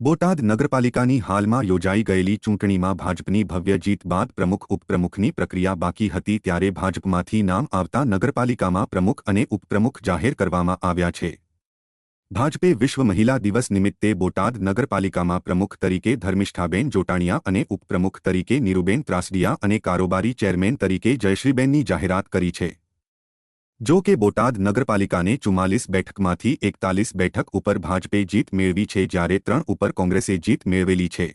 બોટાદ નગરપાલિકાની હાલમાં યોજાઈ ગયેલી ચૂંટણીમાં ભાજપની ભવ્ય જીત બાદ પ્રમુખ, ઉપપ્રમુખની પ્રક્રિયા બાકી હતી ત્યારે ભાજપમાંથી નામ આવતા નગરપાલિકામાં પ્રમુખ અને ઉપપ્રમુખ જાહેર કરવામાં આવ્યા છે. ભાજપે વિશ્વ મહિલા દિવસ નિમિત્તે બોટાદ નગરપાલિકામાં પ્રમુખ તરીકે ધર્મિષ્ઠાબેન જોટાણિયા અને ઉપપ્રમુખ તરીકે નીરુબેન ત્રાસડિયા અને કારોબારી ચેરમેન તરીકે જયશ્રીબેનની જાહેરાત કરી છે. જો કે બોટાદ નગરપાલિકાને ચુમ્માલીસ બેઠકમાંથી એકતાલીસ બેઠક ઉપર ભાજપે જીત મેળવી છે જ્યારે ત્રણ ઉપર કોંગ્રેસે જીત મેળવેલી છે.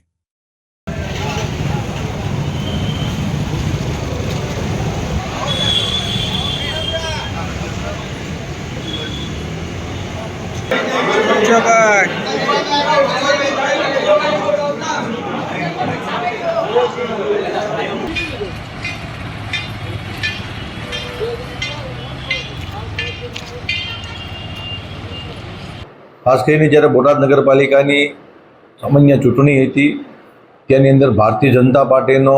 ચોકડ ખાસ કરીને જ્યારે બોટાદ નગરપાલિકાની સામાન્ય ચૂંટણી હતી, તેની અંદર ભારતીય જનતા પાર્ટીનો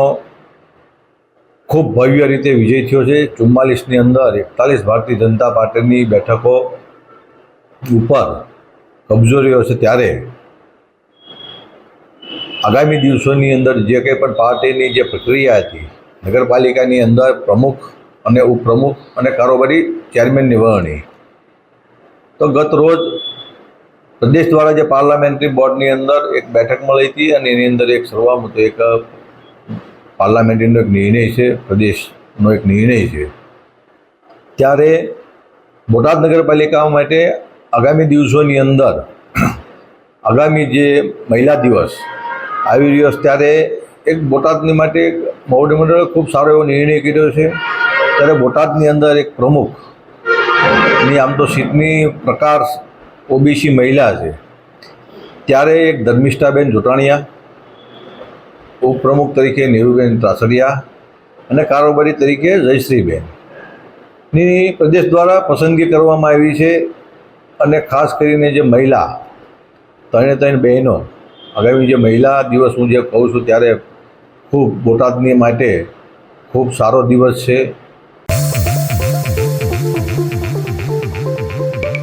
ખૂબ ભવ્ય રીતે વિજય થયો છે. ચુમ્માલીસની અંદર એકતાલીસ ભારતીય જનતા પાર્ટીની બેઠકો ઉપર કબજો રહ્યો છે. ત્યારે આગામી દિવસોની અંદર જે કંઈ પણ પાર્ટીની જે પ્રક્રિયા હતી, નગરપાલિકાની અંદર પ્રમુખ અને ઉપપ્રમુખ અને કારોબારી ચેરમેનની વરણી. તો ગત રોજ પ્રદેશ દ્વારા જે પાર્લામેન્ટરી બોર્ડની અંદર એક બેઠક મળી હતી અને એની અંદર એક સર્વામતો એક પાર્લામેન્ટરીનો એક નિર્ણય છે, પ્રદેશનો એક નિર્ણય છે. ત્યારે બોટાદ નગરપાલિકા માટે આગામી દિવસોની અંદર, આગામી જે મહિલા દિવસ આવી રહ્યો છે, ત્યારે એક બોટાદની માટે એક મોવડી મંડળે ખૂબ સારો એવો નિર્ણય કર્યો છે. ત્યારે બોટાદની અંદર એક પ્રમુખની આમ તો સીટની પ્રકાર ઓબીસી મહિલા છે. ત્યારે એક ધર્મિષ્ઠાબેન જોટાણીયા, ઉપપ્રમુખ તરીકે નીરુબેન ત્રાસડિયા અને કારોબારી તરીકે જયશ્રીબેન. ની પ્રદેશ દ્વારા પસંદગી કરવામાં આવી છે અને ખાસ કરીને જે મહિલા, ત્રણે ત્રણ બહેનો, આગામી જે મહિલા દિવસ હું જે કહું છું ત્યારે ખૂબ બોટાદની માટે ખૂબ સારો દિવસ છે.